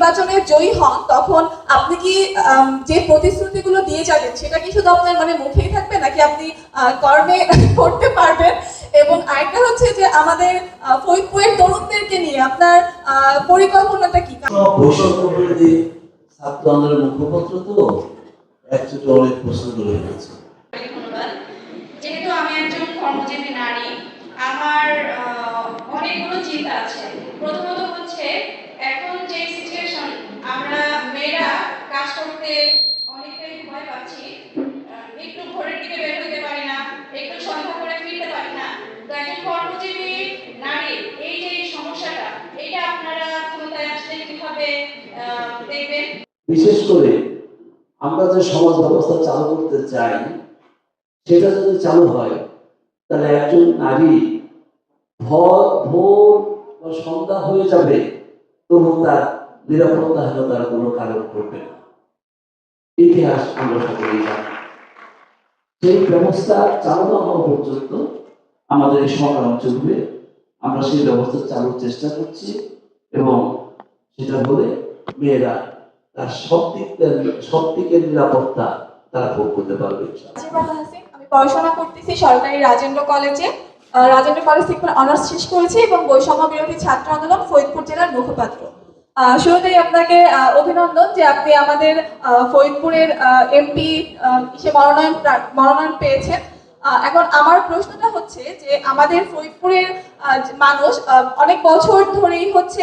নির্বাচনে জয়ী হন, তখন আপনি কি যে প্রতিশ্রুতিগুলো দিয়ে যাবেন, সেটা কি শুধু আপনার মানে মুখেই থাকবে, নাকি আপনি কর্মে করতে পারবেন? এবং আরেকটা হচ্ছে যে আমাদের ফরিদপুরের তরুণদেরকে নিয়ে আপনার পরিকল্পনাটা কি? ছাত্র আন্দোলনের মুখপত্র তো একচুটি অনেক প্রশ্ন করে গেছে ধন্যবাদ যেহেতু আমি একজন কর্মজীবী নারী আমার আহ, অনেকগুলো চিন্তা আছে প্রথমত হচ্ছে এখন যে সিচুয়েশন আমরা মেয়েরা কাজ করতে অনেকটাই ভয় পাচ্ছি আহ, একটু ভোরের দিকে বের হতে পারি না একটু সন্ধ্যা করে ফিরতে পারি না তো একজন কর্মজীবী নারী এই যে এই সমস্যাটা এটা আপনারা ক্ষমতায় আসলে কীভাবে আহ, দেখবেন বিশেষ করে আমরা যে সমাজ ব্যবস্থা চালু করতে চাই, সেটা যদি চালু হয়, তাহলে একজন নারী ভর, ভোর বা সন্ধ্যা হয়ে যাবে, তবু তার নিরাপত্তাহীনতার কোনো কারণ করবে না। ইতিহাস আমরা সকলেই জানি। সেই ব্যবস্থা চালু না হওয়া পর্যন্ত আমাদের এই সংগ্রাম চলবে আমরা সেই ব্যবস্থা চালুর চেষ্টা করছি এবং সেটা হলে মেয়েরা তার সব দিক সব দিকের নিরাপত্তা তারা ভোগ করতে পারবে। আমি পড়াশোনা করতেছি সরকারি রাজেন্দ্র কলেজে। রাজেন্দ্র কলেজ থেকে অনার্স শেষ করেছি এবং বৈষম্য বিরোধী ছাত্র আন্দোলন ফরিদপুর জেলার মুখপাত্র। শুরুতেই আপনাকে অভিনন্দন যে আপনি আমাদের ফরিদপুরের এমপি হিসেবে মনোনয়ন মনোনয়ন পেয়েছেন। এখন আমার প্রশ্নটা হচ্ছে যে আমাদের ফরিদপুরের মানুষ অনেক বছর ধরেই হচ্ছে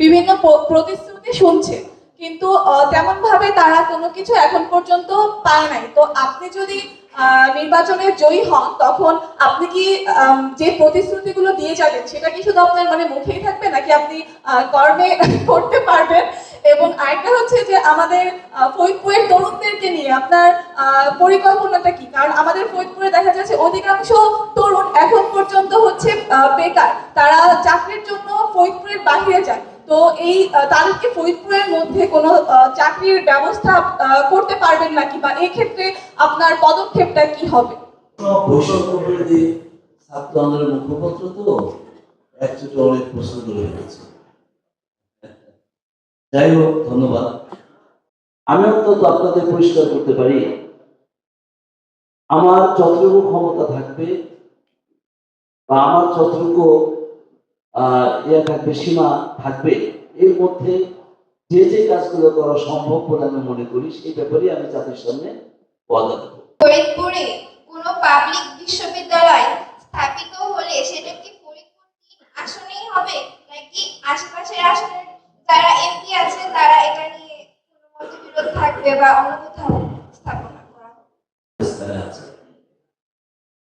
বিভিন্ন প্রতিশ্রুতি শুনছে। কিন্তু তেমন ভাবে তারা কোনো কিছু এখন পর্যন্ত পায় নাই। তো আপনি যদি নির্বাচনে জয়ী হন, তখন আপনি কি যে প্রতিশ্রুতিগুলো দিয়ে যাবেন, সেটা কি শুধু আপনার মানে মুখেই থাকবে, নাকি আপনি কর্মে করতে পারবেন? এবং আরেকটা হচ্ছে যে আমাদের ফরিদপুরের তরুণদেরকে নিয়ে আপনার পরিকল্পনাটা কি? কারণ আমাদের ফরিদপুরে দেখা যাচ্ছে অধিকাংশ তরুণ এখন পর্যন্ত হচ্ছে বেকার। তারা চাকরির জন্য ফরিদপুরের বাহিরে যায়। তো এই তাদেরকে ফরিদপুরের মধ্যে কোনো চাকরির ব্যবস্থা করতে পারবেন নাকি? বা এই ক্ষেত্রে আপনার পদক্ষেপটা কি হবে? ছাত্র আন্দোলনের মুখপত্র তো একচুটি অনেক প্রশ্ন করে গেছে যাই হোক, ধন্যবাদ। আমি অন্তত আপনাদের পরিষ্কার করতে পারি, আমার যতটুকু ক্ষমতা থাকবে বা আমার যতটুকু ইয়ে থাকবে সীমা থাকবে। এর মধ্যে যে যে কাজগুলো করা সম্ভব বলে আমি মনে করি সেই ব্যাপারে আমি জাতির সামনে ওয়াদা দেবো ফরিদপুরে কোনো পাবলিক বিশ্ববিদ্যালয় স্থাপিত হলে সেটা কি ফরিদপুর আসনেই হবে? নাকি আশেপাশের আসনের যারা এমপি আছে তারা এটা নিয়ে কোনো মতবিরোধ থাকবে বা অন্য কোথাও স্থাপনা করা হবে?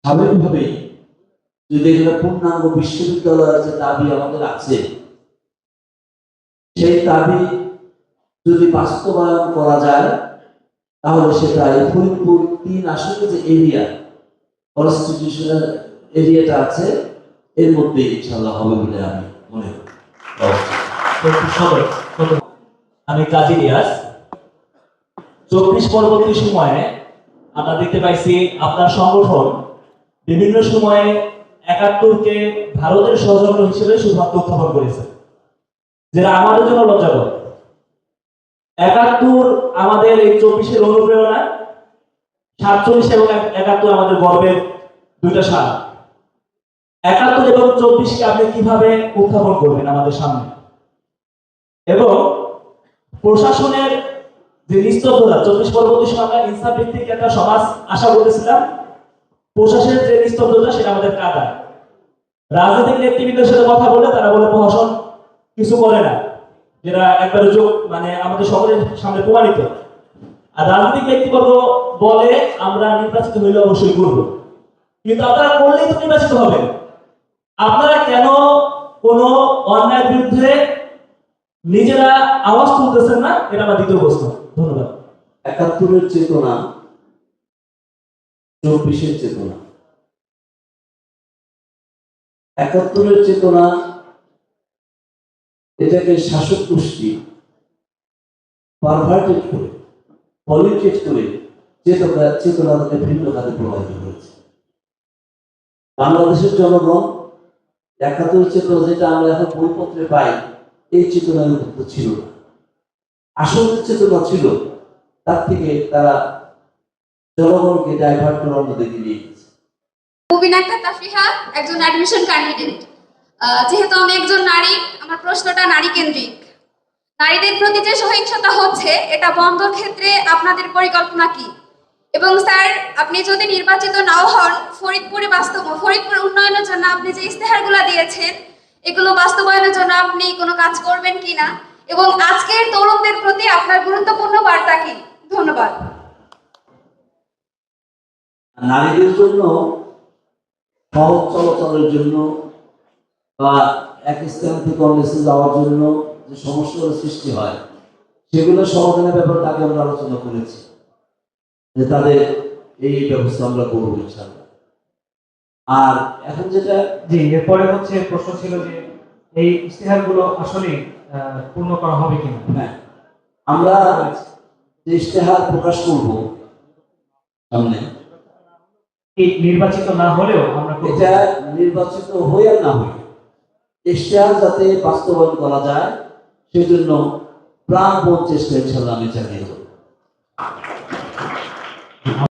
স্বাভাবিকভাবেই যদি এখানে পূর্ণাঙ্গ বিশ্ববিদ্যালয়ের যে দাবি আমাদের আছে। সেই দাবি যদি বাস্তবায়ন করা যায়, তাহলে সেটা এই ফরিদপুর তিন আসলে যে এরিয়া কনস্টিটিউশনাল এরিয়াটা আছে, এর মধ্যে ইনশাল্লাহ হবে বলে আমি মনে করি। আমি কাজী রিয়াজ চব্বিশ পরবর্তী সময়ে আমরা দেখতে পাইছি আপনার সংগঠন বিভিন্ন সময়ে একাত্তরকে ভারতের ষড়যন্ত্র হিসেবে শুধুমাত্র উত্থাপন করেছে। যেটা আমাদের জন্য লজ্জাকর। একাত্তর আমাদের এই চব্বিশের অনুপ্রেরণা, সাতচল্লিশ এবং একাত্তর আমাদের গর্বের দুইটা সাল একাত্তর এবং চব্বিশকে আপনি কীভাবে উত্থাপন করবেন আমাদের সামনে? এবং প্রশাসনের যে নিস্তব্ধতা, চব্বিশ পরবর্তী সময় আমরা ইনসাফ একটা সমাজ আশা করতেছিলাম প্রশাসনের যে নিস্তব্ধতা, সেটা আমাদের কাটায় রাজনৈতিক নেতৃবৃন্দের সাথে কথা বলে তারা বলে, প্রশাসন কিছু করে না। যেটা একবারে যোগ মানে আমাদের সকলের সামনে প্রমাণিত। আর রাজনৈতিক ব্যক্তিবর্গ বলে, আমরা নির্বাচিত হইলে অবশ্যই করব। কিন্তু আপনারা করলেই তো নির্বাচিত হবেন। আপনারা কেন কোনো অন্যায়ের বিরুদ্ধে নিজেরা আওয়াজ তুলতেছেন না? এটা আমার দ্বিতীয় প্রশ্ন। ধন্যবাদ। একাত্তরের চেতনা চব্বিশের চেতনা। একাত্তরের চেতনা, এটাকে শাসক গোষ্ঠী পারভার্টেড করে পলিটেড করে চেতনা চেতনাটাকে ভিন্ন খাতে প্রভাবিত করেছে। বাংলাদেশের জনগণ একাত্তর চেতনা যেটা আমরা এখন বইপত্রে পাই, এই চেতনার উপর ছিল না। আসল চেতনা ছিল, তার থেকে তারা জনগণকে ডাইভার্ট করার মধ্যে নিয়ে গেছে। তাফরিহা একজন অ্যাডমিশন ক্যান্ডিডেট যেহেতু আমি একজন নারী, আমার প্রশ্নটা নারী কেন্দ্রিক। নারীদের প্রতি যে সহিংসতা হচ্ছে, এটা বন্ধর ক্ষেত্রে আপনাদের পরিকল্পনা কি? এবং স্যার, আপনি যদি নির্বাচিত নাও হন, ফরিদপুরে বাস্তব ফরিদপুর উন্নয়নের জন্য আপনি যে ইস্তেহারগুলো দিয়েছেন, এগুলো বাস্তবায়নের জন্য আপনি কোনো কাজ করবেন কিনা? এবং আজকের তরুণদের প্রতি আপনার গুরুত্বপূর্ণ বার্তা কি? ধন্যবাদ। নারীদের জন্য সহজ চলাচলের জন্য বা এক স্থান থেকে অন্য স্থানে যাওয়ার জন্য যে সমস্যাগুলো সৃষ্টি হয় সেগুলো সমাধানের ব্যাপারে আগে আমরা আলোচনা করেছি যে তাদের এই ব্যবস্থা আমরা করব ইনশাল্লাহ আর এখন যেটা জি এরপরে হচ্ছে প্রশ্ন ছিল যে এই ইশতেহারগুলো আসলে পূর্ণ করা হবে কিনা? হ্যাঁ আমরা যে ইশতেহার প্রকাশ করব সামনে নির্বাচিত না হলেও আমরা। এটা নির্বাচিত হয়ে আর না হই ইশতেহার যাতে বাস্তবায়ন করা যায় সেজন্য প্রাণপণ চেষ্টা ইনশাল্লাহ আমি চালিয়ে